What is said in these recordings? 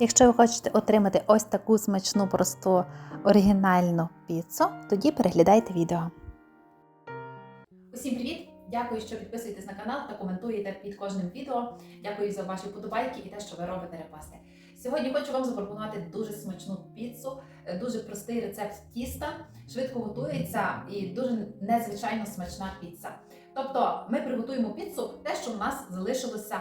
Якщо ви хочете отримати ось таку смачну, просту, оригінальну піцу, тоді переглядайте відео. Усім привіт! Дякую, що підписуєтесь на канал та коментуєте під кожним відео. Дякую за ваші подобайки і те, що ви робите репости. Сьогодні хочу вам запропонувати дуже смачну піцу, е, дуже простий рецепт тіста, швидко готується і дуже незвичайно смачна піца. Тобто ми приготуємо піцу те, що в нас залишилося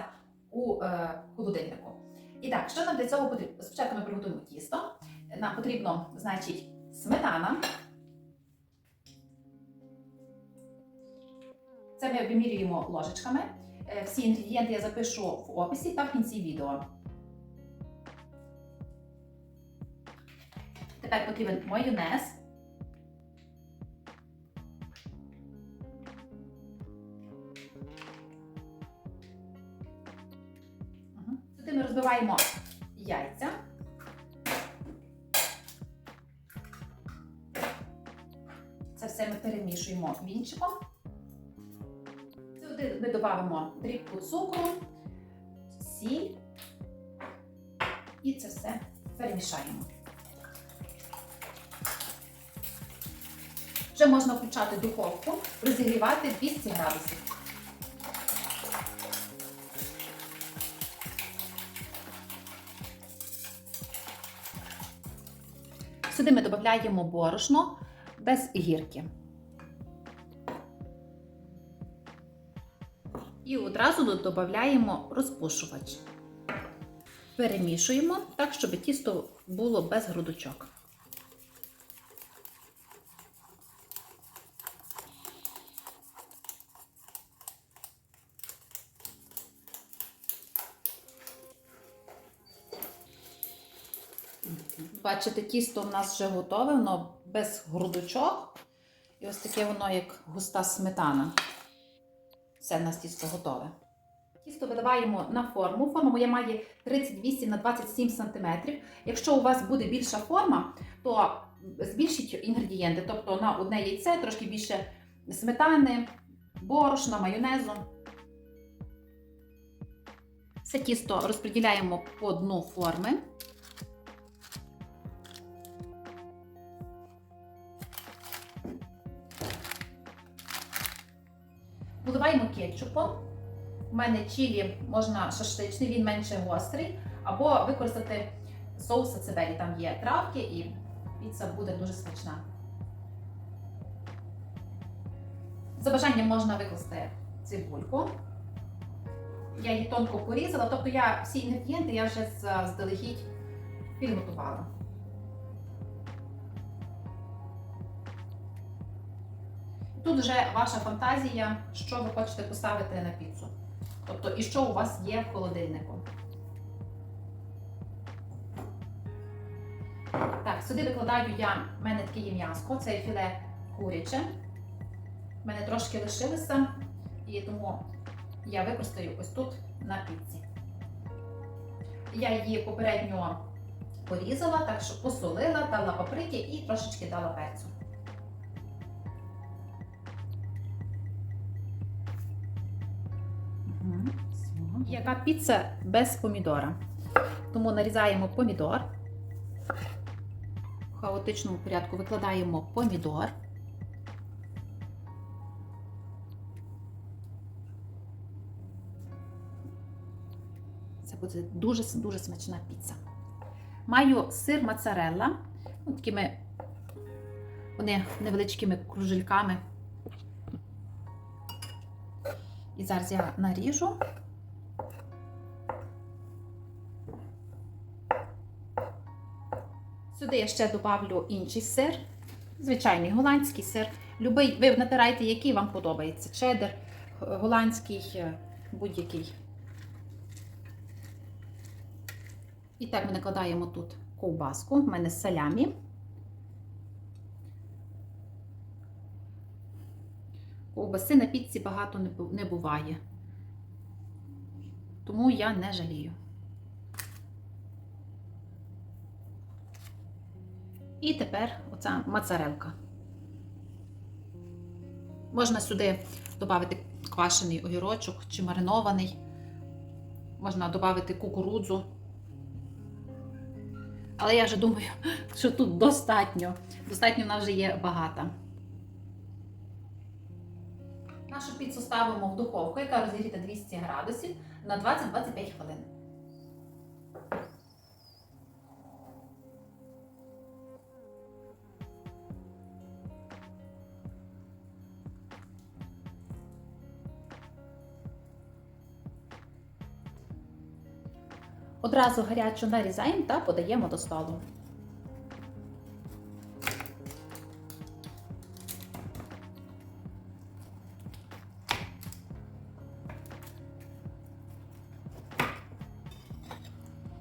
у е, холодильнику. І так, що нам для цього потрібно? Спочатку ми приготуємо тісто. Нам потрібно, значить, сметана. Це ми вимірюємо ложечками. Е, Всі інгредієнти я запишу в описі та в кінці відео. Тепер потрібен майонез. Ми розбиваємо яйця. Це все ми перемішуємо вінчиком. Сюди ми додамо дрібку цукру, сіль і це все перемішаємо. Вже можна включати духовку, розігрівати 200 градусів. Сюди ми додаємо борошно без гірки. І одразу додаємо розпушувач. Перемішуємо так, щоб тісто було без грудочок. Бачите, тісто в нас вже готове, воно без грудочок. І ось таке воно, як густа сметана. Все, в нас тісто готове. Тісто видаваємо на форму. Форма моя має 38 на 27 см. Якщо у вас буде більша форма, то збільшіть інгредієнти. Тобто на одне яйце трошки більше сметани, борошна, майонезу. Все тісто розподіляємо по дну форми. Кетчупом. У мене чилі можна шашличний, він менше гострий, або використати соус ацебелі. Там є травки і піца буде дуже смачна. За бажанням можна викласти цибульку. Я її тонко порізала, тобто я всі інгредієнти я вже заздалегідь підготувала. Тут вже ваша фантазія, що ви хочете поставити на піцу. Тобто, і що у вас є в холодильнику. Так, сюди викладаю я, в мене таке є м'яско, це філе куряче. У мене трошки лишилося, і тому я використаю ось тут на піці. Я її попередньо порізала, так що посолила, дала паприки і трошечки дала перцю. Яка піца без помідора? Тому нарізаємо помідор. В хаотичному порядку викладаємо помідор. Це буде дуже-дуже смачна піца. Маю сир моцарелла. Ось такими вони невеличкими кружельками. І зараз я наріжу. Сюди я ще добавлю інший сир, звичайний голландський сир. Любий, ви натирайте, який вам подобається. Чеддер, голландський, е, будь-який. І так ми накладаємо тут ковбаску. У мене салямі. Ковбаси на піці багато не буває. Тому я не жалію. І тепер оця моцарелка. Можна сюди додати квашений огірочок чи маринований. Можна додати кукурудзу. Але я вже думаю, що тут достатньо. Достатньо в нас вже є багата. Нашу піцу ставимо в духовку, яка розігріта 200 градусів на 20-25 хвилин. Одразу гарячу нарізаємо та подаємо до столу.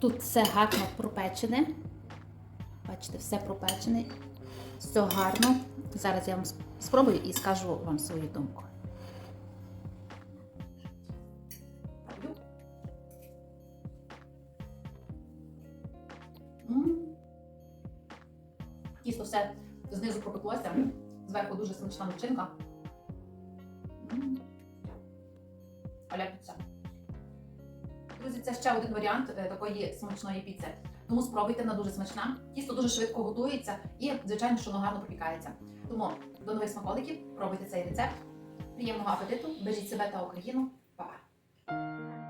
Тут все гарно пропечене. Бачите, все пропечене. Все гарно. Зараз я вам спробую і скажу вам свою думку. Тісто все знизу пропеклося, зверху дуже смачна начинка. М. Аля піца. Друзі, це ще один варіант е, такої смачної піци. Тому спробуйте, вона дуже смачна. Тісто дуже швидко готується і, звичайно, що гарно пропікається. Тому до нових смаколиків, пробуйте цей рецепт. Приємного апетиту, бережіть себе та Україну. Па-па!